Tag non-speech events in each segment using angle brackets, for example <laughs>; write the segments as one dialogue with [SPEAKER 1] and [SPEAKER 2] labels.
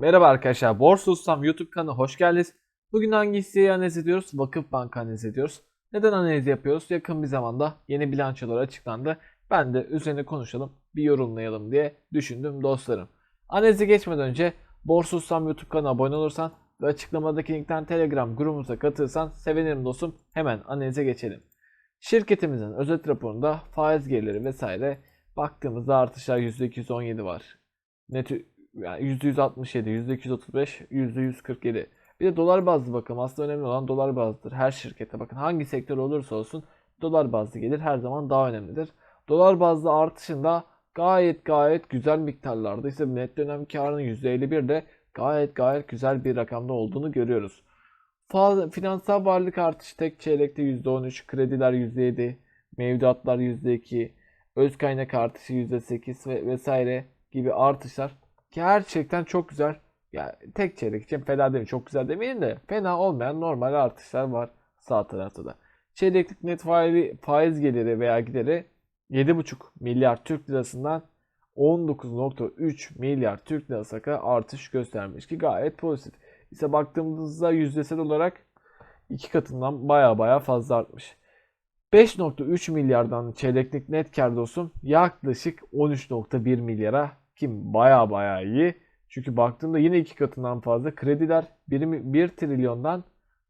[SPEAKER 1] Merhaba arkadaşlar, Borsa Ustam YouTube kanalına hoş geldiniz. Bugün hangi hisseyi analiz ediyoruz? Vakıfbank analiz ediyoruz. Neden analiz yapıyoruz? Yakın bir zamanda yeni bilançolar açıklandı. Ben de üzerine konuşalım, bir yorumlayalım diye düşündüm dostlarım. Analize geçmeden önce Borsa Ustam YouTube kanalına abone olursan ve açıklamadaki linkten Telegram grubumuza katılırsan sevinirim dostum. Hemen analize geçelim. Şirketimizin özet raporunda faiz geliri vesaire baktığımızda artışlar %217 var. Net yani %167, %235, %147. Bir de dolar bazlı bakalım. Aslında önemli olan dolar bazlıdır. Her şirkete bakın hangi sektör olursa olsun dolar bazlı gelir her zaman daha önemlidir. Dolar bazlı artışında gayet gayet güzel miktarlarda ise net dönem karının %51 de gayet gayet güzel bir rakamda olduğunu görüyoruz. Finansal varlık artışı tek çeyrekte %13, krediler %7, mevduatlar %2, öz kaynak artışı %8 ve vesaire gibi artışlar gerçekten çok güzel. Ya tek çeyrek için fena değil. Çok güzel demeyin de fena olmayan normal artışlar var sağ tarafta da. Çeyreklik net faiz, geliri veya gideri 7,5 milyar Türk lirasından 19.3 milyar Türk lirası kadar artış göstermiş ki gayet pozitif. İşte baktığımızda yüzdesel olarak iki katından baya baya fazla artmış. 5.3 milyardan çeyreklik net kar dostum yaklaşık 13.1 milyara kim baya baya iyi. Çünkü baktığımda yine iki katından fazla krediler 1, 1 trilyondan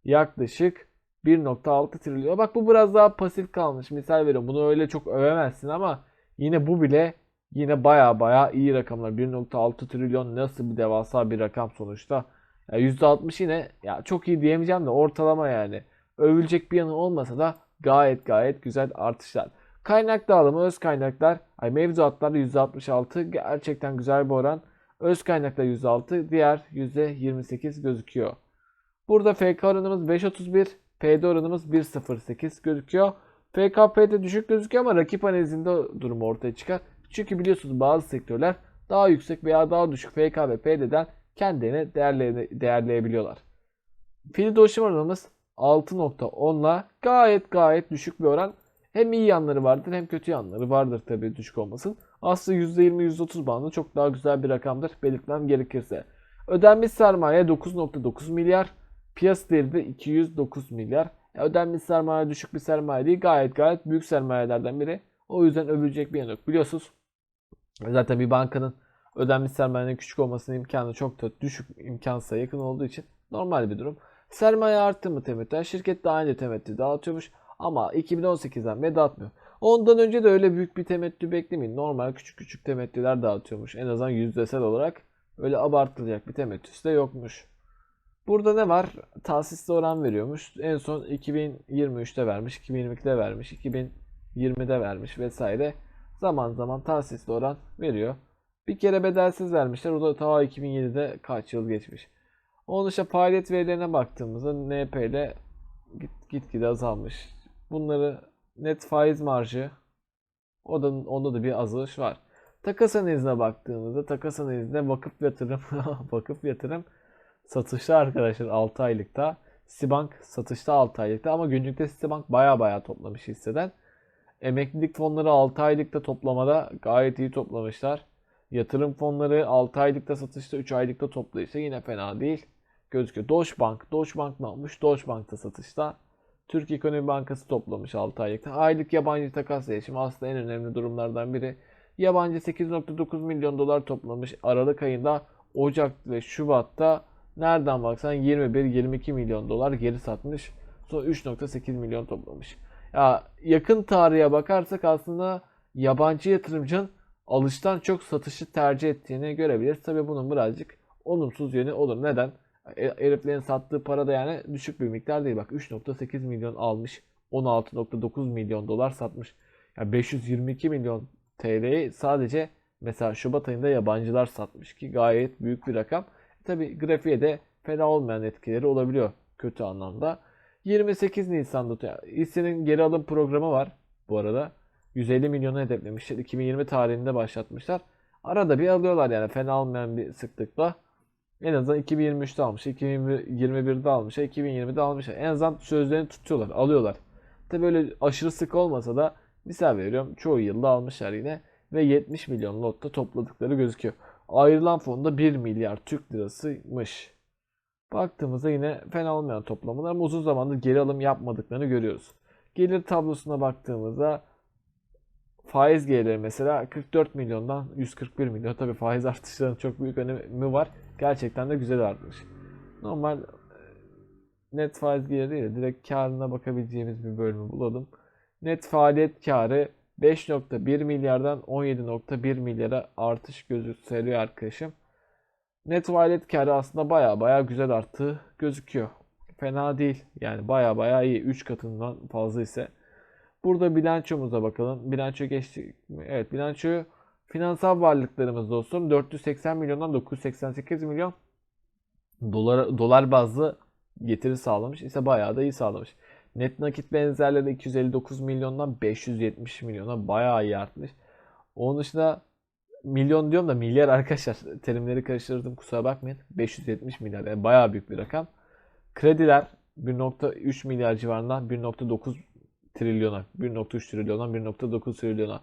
[SPEAKER 1] yaklaşık 1.6 trilyon. Bak bu biraz daha pasif kalmış. Misal veriyorum bunu öyle çok övemezsin ama yine bu bile yine baya baya iyi rakamlar. 1.6 trilyon nasıl bir devasa bir rakam sonuçta. Ya %60 yine ya çok iyi diyemeyeceğim de ortalama yani. Övülecek bir yanı olmasa da gayet gayet güzel artışlar. Kaynak dağılımı öz kaynaklar, ay mevzuatlar %66 gerçekten güzel bir oran. Öz kaynaklar %6, diğer %28 gözüküyor. Burada FK oranımız 5.31, PD oranımız 1.08 gözüküyor. FKP'de düşük gözüküyor ama rakip analizinde durum ortaya çıkar. Çünkü biliyorsunuz bazı sektörler daha yüksek veya daha düşük FK ve PD'den kendilerini değerle, değerleyebiliyorlar. Fili dolaşım oranımız 6.10'la gayet gayet düşük bir oran. Hem iyi yanları vardır hem kötü yanları vardır tabii düşük olmasın. Aslında %20-%30 bandı çok daha güzel bir rakamdır belirtmem gerekirse. Ödenmiş sermaye 9.9 milyar. Piyasa değeri de 209 milyar. Ya ödenmiş sermaye düşük bir sermaye değil gayet gayet büyük sermayelerden biri. O yüzden övülecek bir yanı yok. Biliyorsunuz zaten bir bankanın ödenmiş sermayenin küçük olmasının imkanı çok da düşük imkansa yakın olduğu için normal bir durum. Sermaye arttı mı temettü? Şirket de aynı temettü dağıtıyormuş. Ama 2018'den beri dağıtmıyor. Ondan önce de öyle büyük bir temettü beklemeyin. Normal küçük küçük temettüler dağıtıyormuş. En azından yüzdesel olarak öyle abartılacak bir temettüsü de yokmuş. Burada ne var? Tahsisli oran veriyormuş. En son 2023'te vermiş, 2022'de vermiş, 2020'de vermiş vesaire. Zaman zaman tahsisli oran veriyor. Bir kere bedelsiz vermişler. O da ta 2007'de kaç yıl geçmiş. Onun dışında faaliyet verilerine baktığımızda NP ile git, gitgide azalmış. Bunları net faiz marjı o da, onda da bir azalış var. Takas analizine baktığımızda takas analizinde vakıf yatırım <laughs> vakıf yatırım satışta arkadaşlar 6 aylıkta. Citibank satışta 6 aylıkta ama günlükte Citibank baya baya toplamış hisseden. Emeklilik fonları 6 aylıkta toplamada gayet iyi toplamışlar. Yatırım fonları 6 aylıkta satışta 3 aylıkta toplayışta yine fena değil. Gözüküyor. Deutsche Bank. Deutsche Bank ne yapmış? Deutsche Bank'ta satışta. Türk Ekonomi Bankası toplamış 6 aylıkta. Aylık yabancı takas değişimi aslında en önemli durumlardan biri. Yabancı 8.9 milyon dolar toplamış Aralık ayında. Ocak ve Şubat'ta nereden baksan 21-22 milyon dolar geri satmış. Sonra 3.8 milyon toplamış. Ya yakın tarihe bakarsak aslında yabancı yatırımcının alıştan çok satışı tercih ettiğini görebiliriz. Tabii bunun birazcık olumsuz yönü olur. Neden? Heriflerin sattığı para da yani düşük bir miktar değil. Bak 3.8 milyon almış. 16.9 milyon dolar satmış. Yani 522 milyon TL'yi sadece mesela Şubat ayında yabancılar satmış ki gayet büyük bir rakam. Tabi grafiğe de fena olmayan etkileri olabiliyor kötü anlamda. 28 Nisan'da hissenin geri alım programı var bu arada. 150 milyonu hedeflemişler. 2020 tarihinde başlatmışlar. Arada bir alıyorlar yani fena olmayan bir sıklıkla. En azından 2023'te almış, 2021'de almış, 2020'de almış. En azından sözlerini tutuyorlar, alıyorlar. Tabi böyle aşırı sık olmasa da misal veriyorum çoğu yılda almışlar yine ve 70 milyon lotta topladıkları gözüküyor. Ayrılan fonda 1 milyar Türk lirasıymış. Baktığımızda yine fena olmayan toplamalar ama uzun zamandır geri alım yapmadıklarını görüyoruz. Gelir tablosuna baktığımızda faiz geliri mesela 44 milyondan 141 milyon. Tabii faiz <laughs> artışlarının çok büyük önemi var. Gerçekten de güzel artmış. Normal e, net faiz geliri değil de direkt karına bakabileceğimiz bir bölümü bulalım. Net faaliyet karı 5.1 milyardan 17.1 milyara artış gösteriyor arkadaşım. Net faaliyet karı aslında baya baya güzel arttığı gözüküyor. Fena değil. Yani baya baya iyi. 3 katından fazla ise. Burada bilançomuza bakalım. Bilanço geçtik mi? Evet bilançoyu finansal varlıklarımız dostum 480 milyondan 988 milyon dolar, dolar bazlı getiri sağlamış. ise bayağı da iyi sağlamış. Net nakit benzerleri 259 milyondan 570 milyona bayağı iyi artmış. Onun dışında milyon diyorum da milyar arkadaşlar terimleri karıştırdım kusura bakmayın. 570 milyar yani bayağı büyük bir rakam. Krediler 1.3 milyar civarından 1.9 trilyona, 1.3 trilyondan 1.9 trilyona.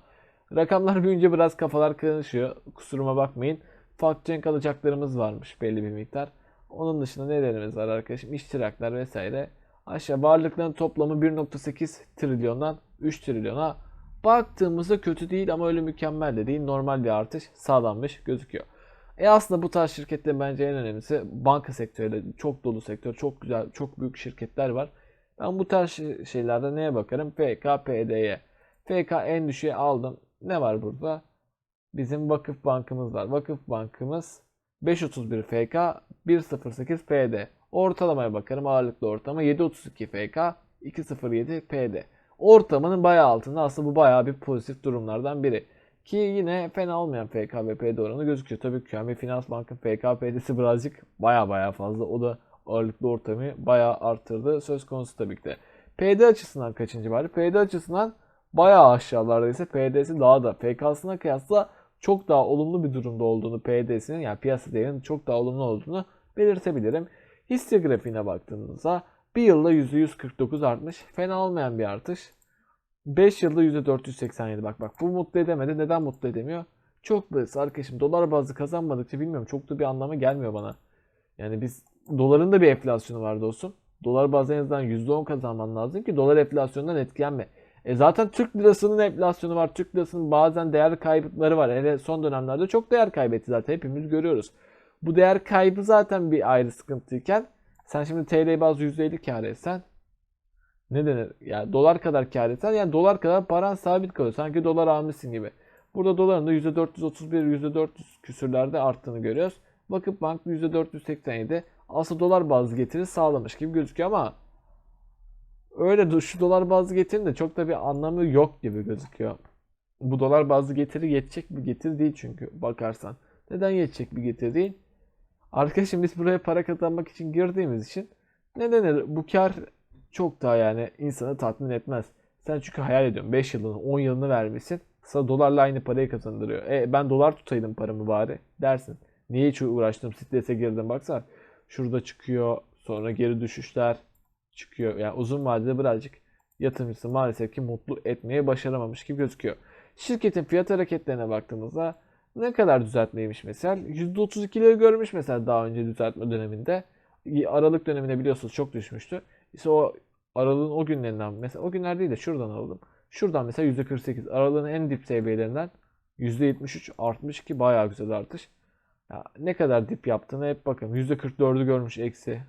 [SPEAKER 1] Rakamlar büyüyünce biraz kafalar karışıyor. Kusuruma bakmayın. Factoring alacaklarımız varmış belli bir miktar. Onun dışında nelerimiz var arkadaşım? İştiraklar vesaire. Aşağı varlıkların toplamı 1.8 trilyondan 3 trilyona baktığımızda kötü değil ama öyle mükemmel de değil. Normal bir artış sağlanmış gözüküyor. E aslında bu tarz şirketlerin bence en önemlisi banka sektörü. Çok dolu sektör, çok güzel, çok büyük şirketler var. Ben bu tarz şeylerde neye bakarım? FK, PD'ye. FK en düşüğe aldım. Ne var burada? Bizim Vakıf Bankımız var. Vakıf Bankımız 531 FK, 108 PD. Ortalamaya bakarım. Ağırlıklı ortalama 732 FK, 207 PD. Ortamının bayağı altında. Aslında bu bayağı bir pozitif durumlardan biri. Ki yine fena olmayan FK ve PD oranı gözüküyor. Tabii QNB Finans Bank'ın FK PD'si birazcık baya baya fazla. O da ağırlıklı ortamı bayağı arttırdı. Söz konusu tabii ki de. PD açısından kaçıncı var? PD açısından bayağı aşağılarda ise PD'si daha da FK'sına kıyasla çok daha olumlu bir durumda olduğunu PD'sinin yani piyasa değerinin çok daha olumlu olduğunu belirtebilirim. Hisse grafiğine baktığınızda bir yılda %149 artmış. Fena olmayan bir artış. 5 yılda %487. Bak bak bu mutlu edemedi. Neden mutlu edemiyor? Çok basit arkadaşım. Dolar bazlı kazanmadıkça bilmiyorum. Çok da bir anlamı gelmiyor bana. Yani biz doların da bir enflasyonu var dostum. Dolar bazlı en azından %10 kazanman lazım ki dolar enflasyonundan etkilenme. E zaten Türk lirasının enflasyonu var. Türk lirasının bazen değer kayıpları var. Hele son dönemlerde çok değer kaybetti zaten. Hepimiz görüyoruz. Bu değer kaybı zaten bir ayrı sıkıntıyken sen şimdi TL bazı %50 kar etsen ne denir? Yani dolar kadar kar etsen yani dolar kadar paran sabit kalıyor. Sanki dolar almışsın gibi. Burada doların da %431, %400 küsürlerde arttığını görüyoruz. Vakıf Bank %487. Aslında dolar bazlı getiri sağlamış gibi gözüküyor ama öyle şu dolar bazlı getirin de çok da bir anlamı yok gibi gözüküyor. Bu dolar bazlı getiri yetecek bir getiri değil çünkü bakarsan. Neden yetecek bir getiri değil? Arkadaşım biz buraya para kazanmak için girdiğimiz için ne denir? Bu kar çok daha yani insanı tatmin etmez. Sen çünkü hayal ediyorsun 5 yılını 10 yılını vermişsin. Sana dolarla aynı parayı kazandırıyor. E ben dolar tutaydım paramı bari dersin. Niye hiç uğraştım strese girdim baksana. Şurada çıkıyor sonra geri düşüşler çıkıyor. Yani uzun vadede birazcık yatırımcısı maalesef ki mutlu etmeye başaramamış gibi gözüküyor. Şirketin fiyat hareketlerine baktığımızda ne kadar düzeltmeymiş mesela? %32'leri görmüş mesela daha önce düzeltme döneminde. Aralık döneminde biliyorsunuz çok düşmüştü. İşte o aralığın o günlerinden mesela o günler değil de şuradan alalım. Şuradan mesela %48 aralığın en dip seviyelerinden %73 artmış ki bayağı güzel artış. Ya ne kadar dip yaptığını hep bakın. %44'ü görmüş eksi.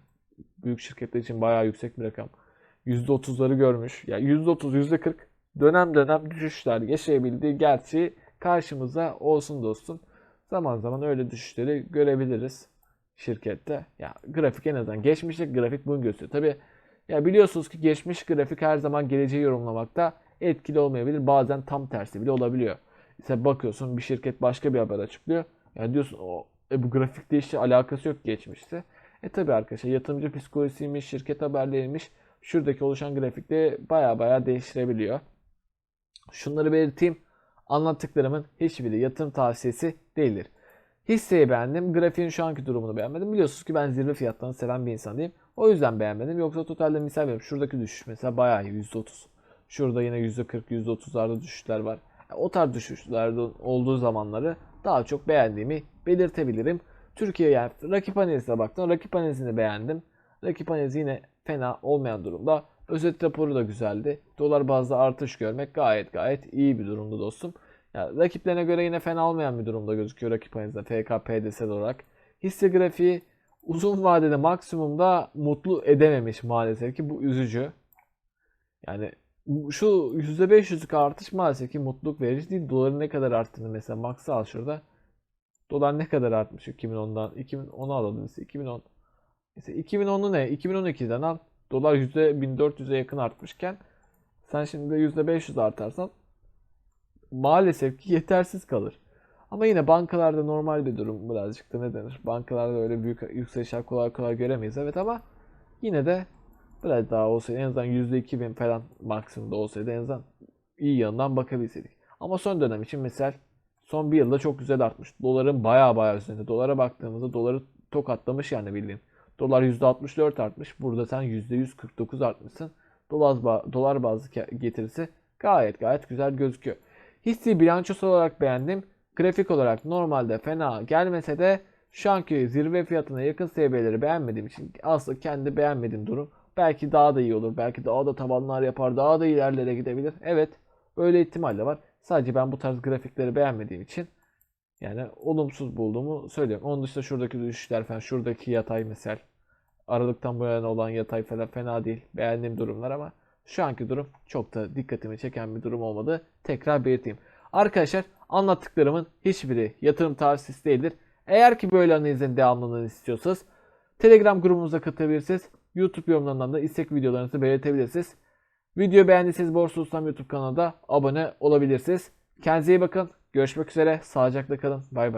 [SPEAKER 1] Büyük şirketler için bayağı yüksek bir rakam. %30'ları görmüş. Ya yani %30, %40 dönem dönem düşüşler yaşayabildiği gerçeği karşımıza olsun dostum. Zaman zaman öyle düşüşleri görebiliriz şirkette. Ya grafik en azından geçmişteki grafik bunu gösteriyor. Tabi ya biliyorsunuz ki geçmiş grafik her zaman geleceği yorumlamakta etkili olmayabilir. Bazen tam tersi bile olabiliyor. İşte bakıyorsun bir şirket başka bir haber açıklıyor. Yani diyorsun o e, bu grafikte işte alakası yok geçmişte. E tabi arkadaşlar yatırımcı psikolojisiymiş, şirket haberleriymiş. Şuradaki oluşan grafikte baya baya değiştirebiliyor. Şunları belirteyim. Anlattıklarımın hiçbiri yatırım tavsiyesi değildir. Hisseyi beğendim. Grafiğin şu anki durumunu beğenmedim. Biliyorsunuz ki ben zirve fiyatlarını seven bir insan değilim. O yüzden beğenmedim. Yoksa totalde misal veriyorum. Şuradaki düşüş mesela bayağı iyi. %30. Şurada yine %40, %30'larda düşüşler var. Yani o tarz düşüşlerde olduğu zamanları daha çok beğendiğimi belirtebilirim. Türkiye yani rakip analizine baktım. Rakip analizini beğendim. Rakip analizi yine fena olmayan durumda. Özet raporu da güzeldi. Dolar bazda artış görmek gayet gayet iyi bir durumdu dostum. Ya, rakiplerine göre yine fena olmayan bir durumda gözüküyor rakip analizde FK, PDS olarak. Hisse grafiği uzun vadede maksimumda mutlu edememiş maalesef ki bu üzücü. Yani şu %500'lük artış maalesef ki mutluluk verici değil. Doların ne kadar arttığını mesela Max'ı al şurada. Dolar ne kadar artmış 2010'dan? 2010'u alalım mesela 2010. Mesela 2010'u ne? 2012'den al. Dolar %1400'e yakın artmışken sen şimdi %500 artarsan maalesef ki yetersiz kalır. Ama yine bankalarda normal bir durum birazcık da ne denir? Bankalarda öyle büyük yükselişler kolay kolay göremeyiz evet ama yine de biraz daha olsaydı en azından %2000 falan maksimumda olsaydı en azından iyi yanından bakabilseydik. Ama son dönem için mesela son bir yılda çok güzel artmış. Doların baya baya üzerinde. Dolara baktığımızda doları tokatlamış yani bildiğin. Dolar %64 artmış. Burada sen %149 artmışsın. Dolar, dolar bazlı getirisi gayet gayet güzel gözüküyor. Hissi bilançosu olarak beğendim. Grafik olarak normalde fena gelmese de şu anki zirve fiyatına yakın seviyeleri beğenmediğim için aslında kendi beğenmediğim durum. Belki daha da iyi olur. Belki daha da tabanlar yapar. Daha da ilerlere gidebilir. Evet. Öyle ihtimal de var. Sadece ben bu tarz grafikleri beğenmediğim için yani olumsuz bulduğumu söylüyorum. Onun dışında şuradaki düşüşler falan, şuradaki yatay misal, Aralıktan bu yana olan yatay falan fena değil. Beğendiğim durumlar ama şu anki durum çok da dikkatimi çeken bir durum olmadı. Tekrar belirteyim. Arkadaşlar anlattıklarımın hiçbiri yatırım tavsiyesi değildir. Eğer ki böyle analizlerin devamlılığını istiyorsanız Telegram grubumuza katılabilirsiniz. YouTube yorumlarından da istek videolarınızı belirtebilirsiniz. Videoyu beğendiyseniz Borsa Ustam YouTube kanalına da abone olabilirsiniz. Kendinize iyi bakın. Görüşmek üzere. Sağlıcakla kalın. Bay bay.